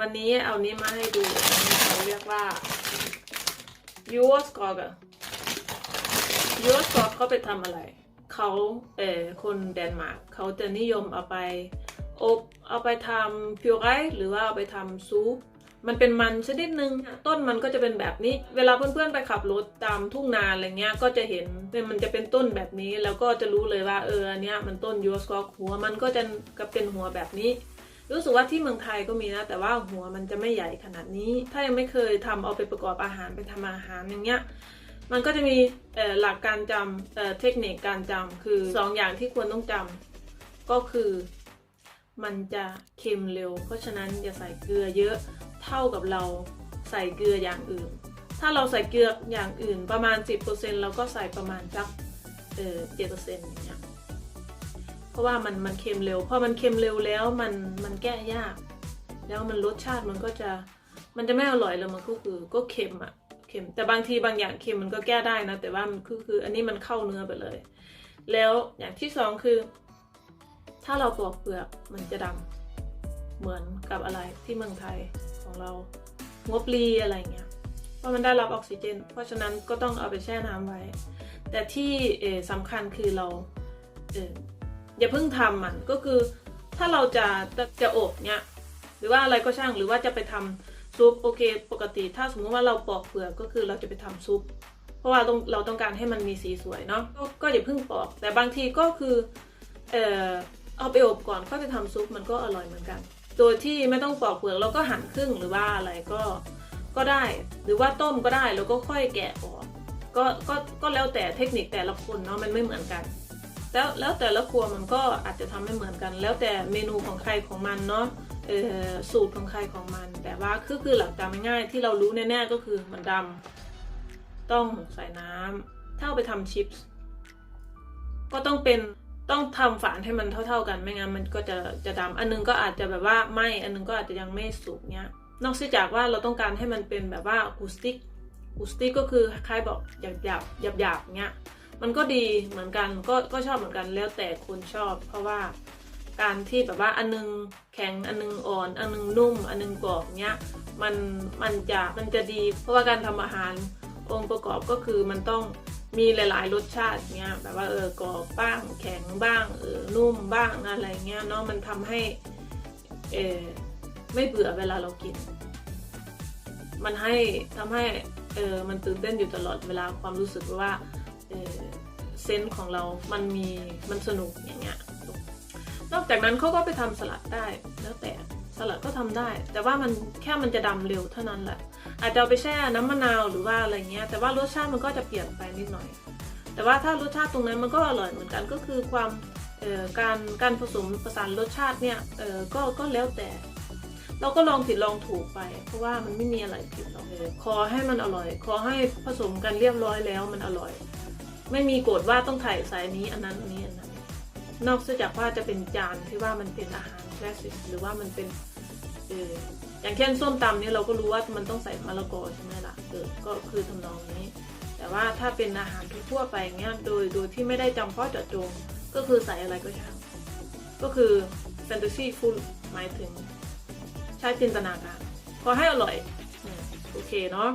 วันนี้เอานี้มาให้ดูเขาเรียกว่า ยูสกอกยูสกอกเขาไปทำอะไร เขาเอ่อคนเดนมาร์กเขาจะนิยมเอาไปอบเอาไปทำพิวไรหรือว่าเอาไปทำซุปมันเป็นมันชนิดหนึ่งต้นมันก็จะเป็นแบบนี้ เวลาเพื่อนๆไปขับรถตามทุ่งนาอะไรเงี้ยก็จะเห็นมันจะเป็นต้นแบบนี้แล้วก็จะรู้เลยว่าเอออันเนี้ยมันต้นยูสกอกหัวมันก็จะก็เป็นหัวแบบนี้ รู้สึกว่าที่เมืองไทยก็มีนะ แต่ว่าหัวมันจะไม่ใหญ่ขนาดนี้ ถ้ายังไม่เคยทำเอาไปประกอบอาหารไปทำอาหารอย่างเงี้ยมันก็จะมีหลักการจำเเทคนิคการจำคือสองอย่างที่ควรต้องจำก็คือมันจะเค็มเร็ว เพราะฉะนั้นอย่าใส่เกลือเยอะเท่ากับเราใส่เกลืออย่างอื่น ถ้าเราใส่เกลืออย่างอื่นประมาณ 10%เราก็ใส่ประมาณสักเจ็ดเปอ่อ7%อย่างเงี้ย เพราะว่ามันมันเค็มเร็วพอมันเค็มเร็วแล้วมันมันแก้ยาก แล้วมันรสชาติมันก็จะมันจะไม่อร่อยแล้วมันก็คือก็เค็มอะเค็มแต่บางทีบางอย่างเค็มมันก็แก้ได้นะ แต่ว่ามันคือคืออันนี้มันเข้าเนื้อไปเลย แล้วอย่างที่สองคือ ถ้าเราปอกเปลือกมันจะดำเหมือนกับอะไรที่เมืองไทยของเราหัวปลีอะไรเงี้ยเพราะมันได้รับออกซิเจน เพราะฉะนั้นก็ต้องเอาไปแช่น้ำไว้ แต่ที่เอ่อสำคัญคือเราเอย่าเพิ่งทำมันก็คือ ถ้าเราจะจะอบเนี้ยหรือว่าอะไรก็ช่างหรือว่าจะไปทำซุปโอเค ปกติถ้าสมมติว่าเราปอกเปลือกก็คือเราจะไปทำซุป เพราะว่าต้องเราต้องการให้มันมีสีสวยเนาะก็อย่าเพิ่งปอก แต่บางทีก็คือเอ่อเอาไปอบก่อนค่อยไปทำซุปมันก็อร่อยเหมือนกันโดยที่ไม่ต้องปอกเปลือกเราก็หั่นครึ่งหรือว่าอะไรก็ก็ได้ หรือว่าต้มก็ได้แล้วก็ค่อยแกะออกก็ก็ก็แล้วแต่เทคนิคแต่ละคนเนาะมันไม่เหมือนกัน แล้วแล้วแต่ละครัวมันก็อาจจะทำไม่เหมือนกัน แล้วแต่เมนูของใครของมันเนาะสูตรของใครของมัน แต่ว่าคือคือหลักการง่ายที่เรารู้แน่ๆก็คือมันดำต้องใส่น้ำถ้าเอาไปทำชิปส์ก็ต้องเป็นต้องทำฝานให้มันเท่า ๆกันไม่งั้นมันก็จะจะดำอันนึงก็อาจจะแบบว่าไหมอันนึงก็อาจจะยังไม่สุกเนี้ยนอกจากว่าเราต้องการให้มันเป็นแบบว่ากูสติกกูสติกก็คือคล้ายบอกหยาบหยาบหยาบหยาบๆเงี้ย มันก็ดีเหมือนกันก็ก็ชอบเหมือนกันแล้วแต่คนชอบ เพราะว่าการที่แบบว่าอันนึงแข็งอันนึงอ่อนอันนึงนุ่ม อันนึงกรอบเนี้ยมันมันจะมันจะดี เพราะว่าการทำอาหารองค์ประกอบก็คือมันต้องมีหลาย ๆ รสชาติเนี้ยแบบว่าเออกรอบบ้างแข็งบ้างเออนุ่มบ้างอะไรเงี้ยเนาะมันทำให้เออไม่เบื่อเวลาเรากิน มันให้ทำให้เออมันตื่นเต้นอยู่ตลอดเวลาความรู้สึกว่า เซนส์ของเรา มันมี มันสนุกอย่างเงี้ย นอกจากนั้นเขาก็ไปทำสลัดได้ แล้วแต่สลัดก็ทำได้ แต่ว่ามันแค่มันจะดำเร็วเท่านั้นแหละ อาจจะเอาไปแช่น้ำมะนาวหรือว่าอะไรเงี้ย แต่ว่ารสชาติมันก็จะเปลี่ยนไปนิดหน่อย แต่ว่าถ้ารสชาติตรงนั้นมันก็อร่อยเหมือนกัน ก็คือความการการผสมประสานรสชาติเนี่ยก็ก็แล้วแต่ เราก็ลองผิดลองถูกไป เพราะว่ามันไม่มีอะไรผิดหรอกเลยขอให้มันอร่อย ขอให้ผสมกันเรียบร้อยแล้วมันอร่อย ไม่มีกฎว่าต้องถ่ายใส่อันนี้อันนั้นอันนี้อันนั้น นอกจากว่าจะเป็นจานที่ว่ามันเป็นอาหารคลาสสิกหรือว่ามันเป็นเอออย่างเช่นส้มตำเนี่ยเราก็รู้ว่ามันต้องใส่มะละกอใช่ไหมล่ะเออก็คือทำนองนี้ แต่ว่าถ้าเป็นอาหารทั่วไปเงี้ยโดยโดยที่ไม่ได้จำเพาะเจาะจงก็คือใส่อะไรก็ช่างก็คือแฟนตาซีฟูลหมายถึงใช้จินตนาการขอให้อร่อย โอเคเนาะ